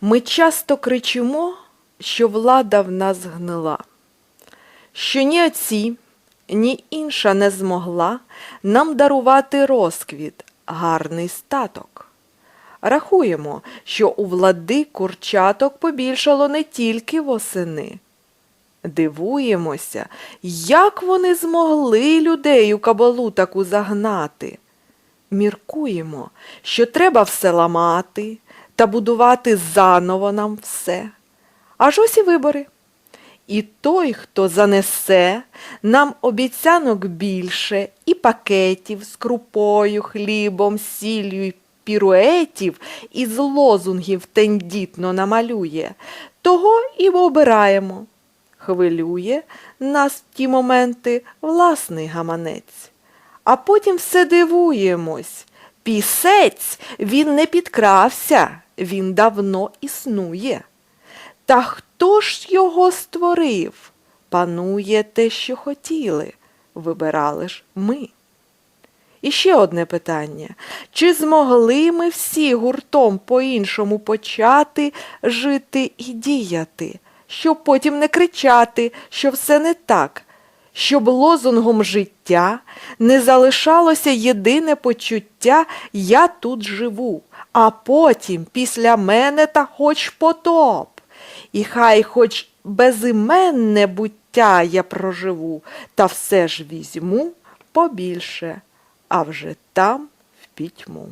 Ми часто кричимо, що влада в нас гнила, що ні отці, ні інша не змогла нам дарувати розквіт, гарний статок. Рахуємо, що у влади курчаток побільшало не тільки восени. Дивуємося, як вони змогли людей у кабалу таку загнати. Міркуємо, що треба все ламати та будувати заново нам все. Аж ось і вибори. І той, хто занесе нам обіцянок більше, і пакетів з крупою, хлібом, сіллю, і піруетів, із лозунгів тендітно намалює, того і обираємо. Хвилює нас в ті моменти власний гаманець. А потім все дивуємось. Пісець він не підкрався, він давно існує. Та хто ж його створив? Панує те, що хотіли, вибирали ж ми. І ще одне питання. Чи змогли ми всі гуртом по-іншому почати жити і діяти, щоб потім не кричати, що все не так, щоб лозунгом життя не залишалося єдине почуття «я тут живу», а потім після мене та хоч потоп. І хай хоч безіменне буття я проживу, та все ж візьму побільше, а вже там в пітьму.